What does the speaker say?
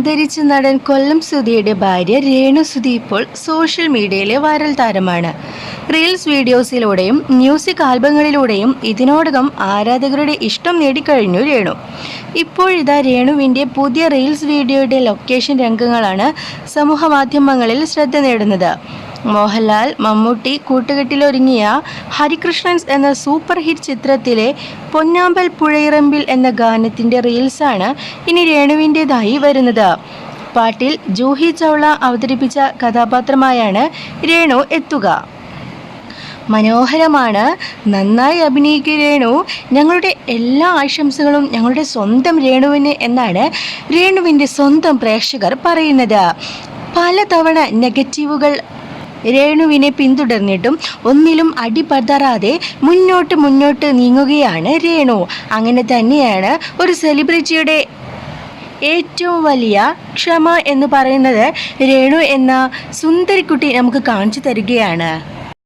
അന്തരിച്ച നടൻ കൊല്ലം സുധിയുടെ ഭാര്യ രേണു സുധി ഇപ്പോൾ സോഷ്യൽ മീഡിയയിലെ വൈറൽ താരമാണ്. റീൽസ് വീഡിയോസിലൂടെയും മ്യൂസിക് ആൽബങ്ങളിലൂടെയും ഇതിനോടകം ആരാധകരുടെ ഇഷ്ടം നേടിക്കഴിഞ്ഞു രേണു. ഇപ്പോഴിതാ രേണുവിന്റെ പുതിയ റീൽസ് വീഡിയോയുടെ ലൊക്കേഷൻ രംഗങ്ങളാണ് സമൂഹ മാധ്യമങ്ങളിൽ ശ്രദ്ധ നേടുന്നത്. മോഹൻലാൽ മമ്മൂട്ടി കൂട്ടുകെട്ടിലൊരുങ്ങിയ ഹരികൃഷ്ണൻസ് എന്ന സൂപ്പർ ഹിറ്റ് ചിത്രത്തിലെ പൊന്നാമ്പൽ പുഴയിറമ്പിൽ എന്ന ഗാനത്തിന്റെ റീൽസാണ് ഇനി രേണുവിന്റെതായി വരുന്നത്. പാട്ടിൽ ജൂഹി ചൗള അവതരിപ്പിച്ച കഥാപാത്രമായാണ് രേണു എത്തുക. മനോഹരമാണ്. നന്നായി അഭിനയിക്കുക രേണു. ഞങ്ങളുടെ എല്ലാ ആശംസകളും ഞങ്ങളുടെ സ്വന്തം രേണുവിന് എന്നാണ് രേണുവിന്റെ സ്വന്തം പ്രേക്ഷകർ പറയുന്നത്. പലതവണ നെഗറ്റീവുകൾ രേണുവിനെ പിന്തുടർന്നിട്ടും ഒന്നിലും അടിപതറാതെ മുന്നോട്ട് മുന്നോട്ട് നീങ്ങുകയാണ് രേണു. അങ്ങനെ തന്നെയാണ് ഒരു സെലിബ്രിറ്റിയുടെ ഏറ്റവും വലിയ ക്ഷമ എന്ന് പറയുന്നത് രേണു എന്ന സുന്ദരിക്കുട്ടി നമുക്ക് കാണിച്ചു തരികയാണ്.